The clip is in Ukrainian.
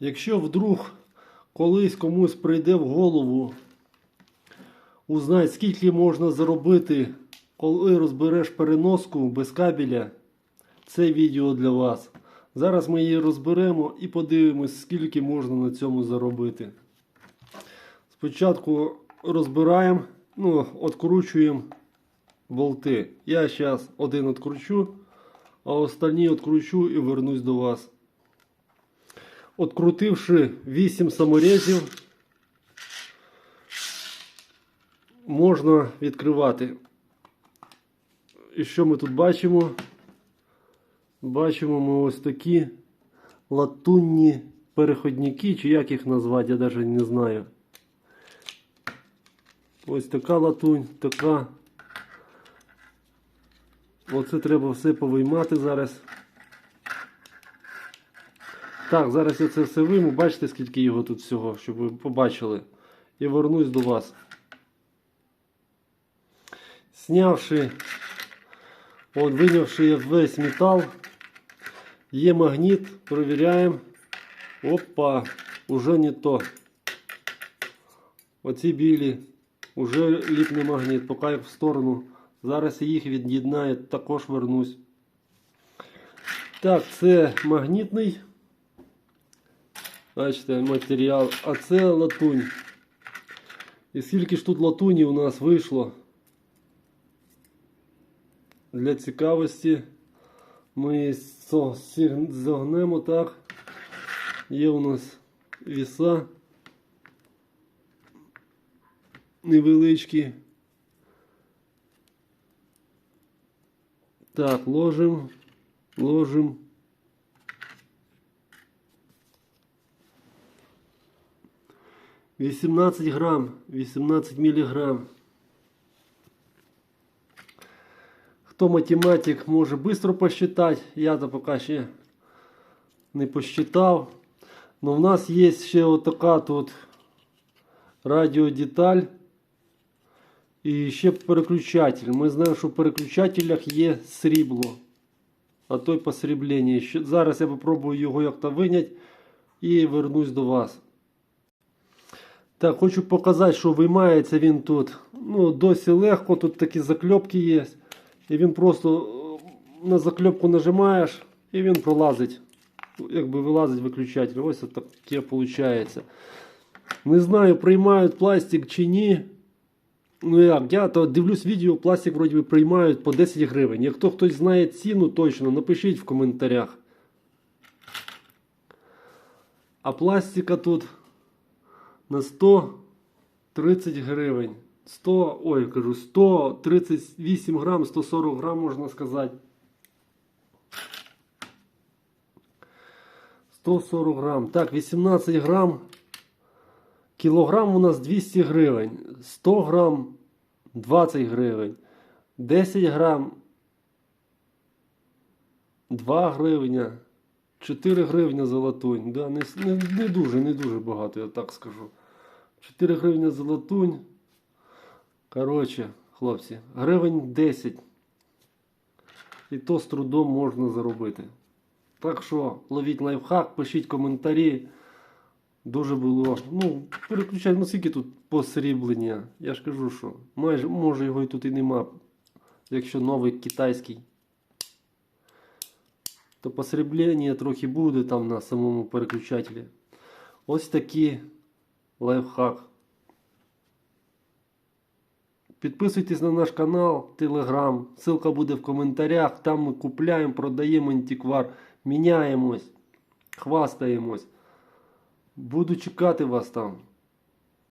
Якщо вдруг колись комусь прийде в голову узнать, скільки можна заробити, коли розбереш переноску без кабеля, це відео для вас. Зараз ми її розберемо і подивимось, скільки можна на цьому заробити. Спочатку розбираємо, ну, откручуємо болти. Я зараз один откручу, а останні откручу і вернусь до вас. Открутивши 8 саморезів, можна відкривати. І що ми тут бачимо? Бачимо ми ось такі латунні переходники, чи як їх назвати, я навіть не знаю. Ось така латунь, така. Оце треба все повиймати зараз. Так, зараз я це все вийму. Бачите, скільки його тут всього, щоб ви побачили. І вернусь до вас. Снявши, от, винявши весь метал, є магніт, перевіряємо. Опа, уже не то. Оці білі, уже ліпний магніт, поки в сторону. Зараз їх від'єднаю, також вернусь. Так, це магнітний. Бачите, матеріал. А це латунь. І скільки ж тут латуні у нас вийшло? Для цікавості ми загнемо так. Є у нас віса невеличкі. Так, ложим, ложим. Вісімнадцять грам, 18 міліграм. Хто математик може швидко посчитати, я то поки ще не посчитав. Но в нас є ще отака тут радіодеталь і ще переключатель. Ми знаємо, що в переключателях є срібло. А то й посріблення. Зараз я попробую його як-то виняти і вернусь до вас. Так, хочу показати, що виймається він тут. Ну, досі легко, тут такі закльопки є. І він просто е, на закльопку нажимаєш і він пролазить. Якби вилазить виключатель. Ось таке виходить. Не знаю, приймають пластик чи ні. Ну як, я то дивлюсь відео, пластик вроді би приймають по 10 гривень. Якщо хтось знає ціну точно, напишіть в коментарях. А пластика тут на 130 гривень. 100, ой, кажу, 138 грам, 140 грам можна сказати. 140 грам. Так, 18 грам. Кілограм у нас 200 гривень. 100 грам 20 гривень. 10 грам 2 гривня. 4 гривня за латунь. Да, не, не, не дуже, не дуже багато, я так скажу. 4 гривня за латунь. Коротше, хлопці, гривень 10. І то з трудом можна заробити. Так що ловіть лайфхак, пишіть коментарі. Дуже було. Ну, переключай, ну скільки тут посріблення. Я ж кажу, що майже може його і тут і нема. Якщо новий китайський. То посріблення трохи буде там на самому переключателі. Ось такий лайфхак. Підписуйтесь на наш канал, Телеграм. Ссылка буде в коментарях. Там ми купляємо, продаємо антиквар, міняємось, хвастаємось. Буду чекати вас там.